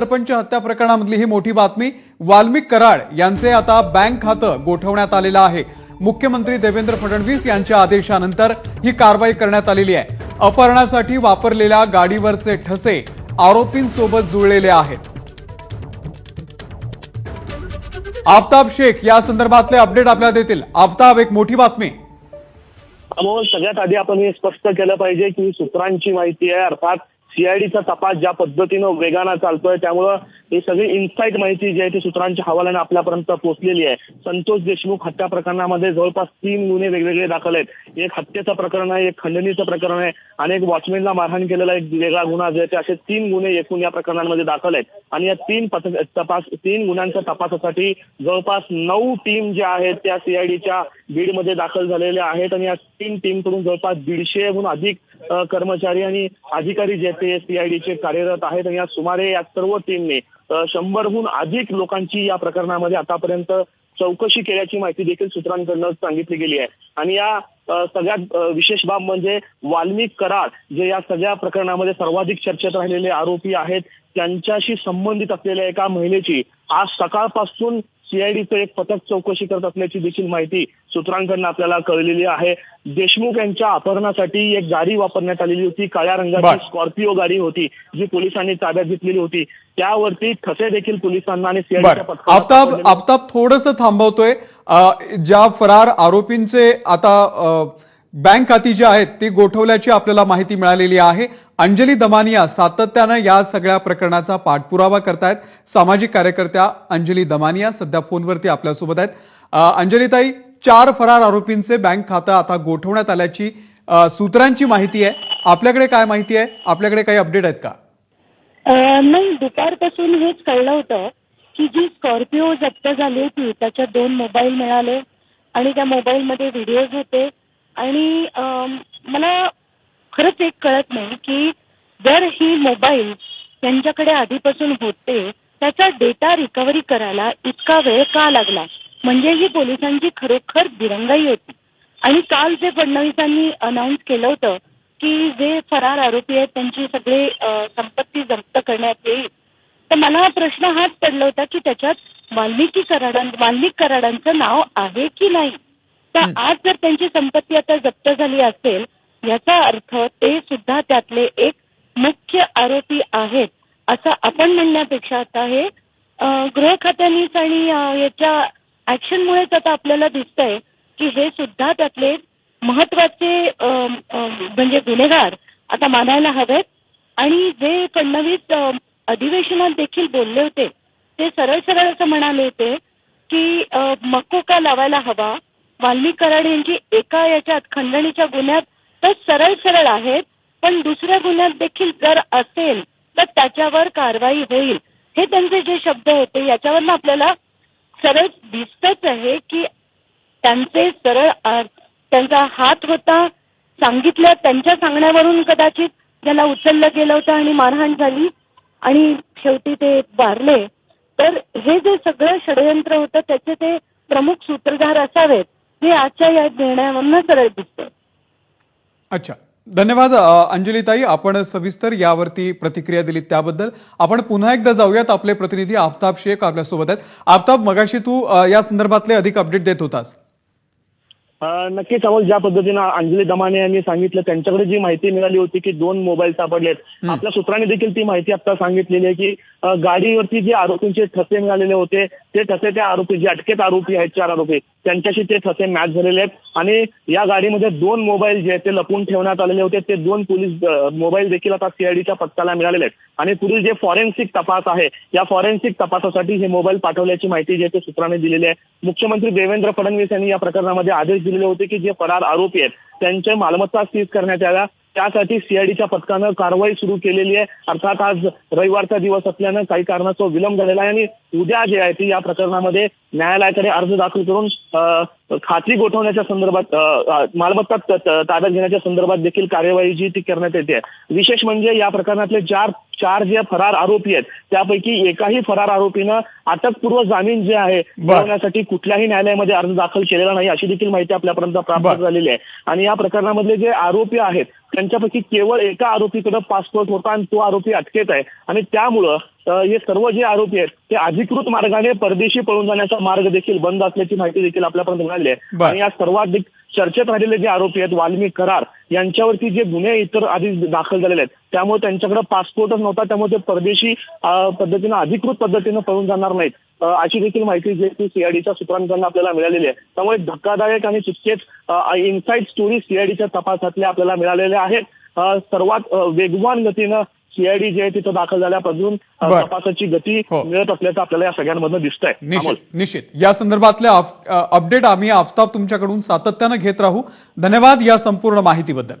सरपंच हत्या प्रकरणामधली ही मोठी बातमी वाल्मिक कराड यांचे आता बँक खातं गोठवण्यात आलेलं आहे. मुख्यमंत्री देवेंद्र फडणवीस यांच्या आदेशानंतर ही कारवाई करण्यात आलेली आहे. अपहरणासाठी वापरलेल्या गाडीवरचे ठसे आरोपींसोबत जुळलेले आहेत. आफताब शेख या संदर्भातले अपडेट आपल्याला देतील. आफताब एक मोठी बातमी. अमोल सगळ्यात आधी आपण हे स्पष्ट केलं पाहिजे की सूत्रांची माहिती आहे. अर्थात सीआयडीचा तपास ज्या पद्धतीनं वेगानं चालतोय त्यामुळं ही सगळी इन्साईट माहिती जी आहे ती सूत्रांच्या हवाल्याने आपल्यापर्यंत पोहोचलेली आहे. संतोष देशमुख हत्या प्रकरणामध्ये जवळपास तीन गुन्हे वेगवेगळे दाखल आहेत. एक हत्येचं प्रकरण आहे एक खंडणीचं प्रकरण आहे आणि एक वॉचमॅनला मारहाण केलेला एक वेगळा गुन्हा जे असे तीन गुन्हे एकूण या प्रकरणांमध्ये दाखल आहेत. आणि या तीन तपास तीन गुन्ह्यांच्या तपासासाठी जवळपास नऊ टीम ज्या आहेत त्या सीआयडीच्या बीडमध्ये दाखल झालेल्या आहेत आणि या तीन टीमकडून जवळपास दीडशेहून अधिक कर्मचारी आणि अधिकारी जे आहेत ते सीआयडीचे कार्यरत आहेत. आणि या सुमारे या सर्व टीमने शंभरहून अधिक लोकांची या प्रकरणामध्ये आतापर्यंत चौकशी केल्याची माहिती देखील सूत्रांकडनं सांगितली गेली आहे. आणि या सगळ्यात विशेष बाब म्हणजे वाल्मिक कराड जे या सगळ्या प्रकरणामध्ये सर्वाधिक चर्चेत राहिलेले आरोपी आहेत त्यांच्याशी संबंधित असलेल्या एका महिलेची आज सकाळपासून सीआयडीचं एक पथक चौकशी करत असल्याची देखील माहिती सूत्रांकडनं आपल्याला कळलेली आहे. देशमुख यांच्या अपहरणासाठी एक गाडी वापरण्यात आलेली होती. काळ्या. रंगाची स्कॉर्पिओ गाडी होती जी पोलिसांनी ताब्यात घेतलेली होती. त्यावरती ठसे देखील पोलिसांना आणि सीआयडीच्या पथकाला आफताब आफताब थोडस थांबवतोय. ज्या फरार आरोपींचे आता बँक खाती जी आहेत ती गोठवल्याची आपल्याला माहिती मिळालेली आहे. अंजली दमानिया सातत्यानं या सगळ्या प्रकरणाचा पाठपुरावा करतायत. सामाजिक कार्यकर्त्या अंजली दमानिया सध्या फोनवरती आपल्यासोबत आहेत. अंजलीताई चार फरार आरोपींचे बँक खातं आता गोठवण्यात आल्याची सूत्रांची माहिती आहे. आपल्याकडे काय माहिती आहे? आपल्याकडे काही अपडेट आहेत का? नाही दुपारपासून हेच कळलं होतं की जी स्कॉर्पिओ जप्त झाली होती त्याच्यात दोन मोबाईल मिळाले आणि त्या मोबाईलमध्ये व्हिडिओज होते. आणि मला खरंच एक कळत नाही की जर ही मोबाईल त्यांच्याकडे आधीपासून होते त्याचा डेटा रिकव्हरी करायला इतका वेळ का लागला? म्हणजे ही पोलिसांची खरोखर दिरंगाई होती. आणि काल जे फडणवीसांनी अनाऊन्स केलं होतं की जे फरार आरोपी आहेत त्यांची सगळे संपत्ती जप्त करण्यात येईल तर मला प्रश्न हाच पडला होता की त्याच्यात वाल्मिकी कराडां वाल्मिक कराडांचं नाव आहे की नाही? तर. आज जर त्यांची संपत्ती आता जप्त झाली असेल याचा अर्थ ते सुद्धा त्यातले एक मुख्य आरोपी आहेत असं आपण म्हणण्यापेक्षा आता हे गृह खात्यानीच आणि याच्या ऍक्शनमुळेच आता आपल्याला दिसतंय की हे सुद्धा त्यातले महत्त्वाचे म्हणजे गुन्हेगार आता मानायला हवेत आणि जे फडणवीस अधिवेशनात देखील बोलले होते ते सरळ सरळ असं म्हणाले होते की मकोका लावायला हवा वाल्मी कराड यांची एका याच्यात खंडणीच्या गुन्ह्यात तर सरळ सरळ आहेत पण दुसऱ्या गुन्ह्यात देखील जर असेल तर त्याच्यावर कारवाई होईल. हे त्यांचे जे शब्द होते याच्यावरनं आपल्याला सरळ दिसतच आहे की त्यांचे सरळ त्यांचा हात होता. सांगितलं त्यांच्या सांगण्यावरून कदाचित त्याला उचललं गेलं होतं आणि मारहाण झाली आणि शेवटी ते वारले. तर हे जे सगळं षडयंत्र होतं त्याचे ते प्रमुख सूत्रधार असावेत. हे आजच्या या निर्णयावरनं सरळ दिसतं अच्छा. धन्यवाद अंजलीताई. आपण सविस्तर यावरती प्रतिक्रिया दिलीत त्याबद्दल. आपण पुन्हा एकदा जाऊयात. आपले प्रतिनिधी आफताब शेख आपल्यासोबत आहेत. आफताब मगाशी तू या संदर्भातले अधिक अपडेट देत होतास. नक्कीच अमोल ज्या पद्धतीनं अंजली दमाने यांनी सांगितलं त्यांच्याकडे जी माहिती मिळाली होती की दोन मोबाईल सापडलेत. हं. आपल्या सूत्रांनी देखील ती माहिती आता सांगितलेली आहे की गाडीवरती जे आरोपींचे ठसे मिळालेले होते ते ठसे त्या आरोपी जे अटकेत आरोपी आहेत चार आरोपी त्यांच्याशी ते ठसे मॅच झालेले आहेत. आणि या गाडीमध्ये दोन मोबाईल जे आहेत ते लपून ठेवण्यात आलेले होते. ते दोन पोलीस मोबाईल देखील आता सीआयडीच्या पथकाला मिळालेले आहेत. आणि पुढील जे फॉरेन्सिक तपास आहे या फॉरेन्सिक तपासासाठी हे मोबाईल पाठवल्याची माहिती जी आहे ते सूत्रांनी दिलेली आहे. मुख्यमंत्री देवेंद्र फडणवीस यांनी या प्रकरणामध्ये आदेश दिलेले होते की जे फरार आरोपी आहेत त्यांच्या मालमत्ता सीज करण्यात याव्या. त्यासाठी सीआयडीच्या पथकानं कारवाई सुरू केलेली आहे. अर्थात आज रविवारचा दिवस असल्यानं काही कारणास्तव विलंब झालेला आहे आणि उद्या जे आहे ती या प्रकरणामध्ये न्यायालयाकडे अर्ज दाखल करून खात्री गोठवण्याच्या संदर्भात मालमत्ता ताब्यात घेण्याच्या संदर्भात देखील कार्यवाही जी ती करण्यात येते. विशेष म्हणजे या प्रकरणातले चार चार जे फरार आरोपी आहेत त्यापैकी एकाही फरार आरोपीनं अटकपूर्व जामीन जे आहे मिळवण्यासाठी कुठल्याही न्यायालयामध्ये अर्ज दाखल केलेला नाही अशी देखील माहिती आपल्यापर्यंत प्राप्त. झालेली आहे. आणि या प्रकरणामधले जे आरोपी आहेत त्यांच्यापैकी केवळ एका आरोपीकडे पासपोर्ट होता आणि तो आरोपी अटकेत आहे आणि त्यामुळं हे सर्व जे आरोपी आहेत ते अधिकृत मार्गाने परदेशी पळून जाण्याचा मार्ग देखील बंद असल्याची माहिती देखील आपल्यापर्यंत मिळाली आहे. आणि या सर्वाधिक चर्चेत राहिलेले जे आरोपी आहेत वाल्मिक करार यांच्यावरती जे गुन्हे इतर आधी दाखल झालेले आहेत त्यामुळे त्यांच्याकडे पासपोर्टच नव्हता त्यामुळे ते परदेशी पद्धतीनं अधिकृत पद्धतीनं पळून जाणार नाहीत. अशी देखील माहिती जे ती सीआयडीच्या सूत्रांकडून आपल्याला मिळालेली आहे. त्यामुळे धक्कादायक आणि तितकेच इनसाईड स्टोरी सीआयडीच्या तपासातल्या आपल्याला मिळालेल्या आहेत. सर्वात वेगवान गतीनं सीआयडी जे आहे तिथं दाखल झाल्यापासून. तपासाची गती हो. मिळत असल्याचं आपल्याला या सगळ्यांमधनं दिसतंय अमोल. निश्चित या संदर्भातले अप- अ, अपडेट आम्ही आफताब तुमच्याकडून सातत्यानं घेत राहू धन्यवाद या संपूर्ण माहितीबद्दल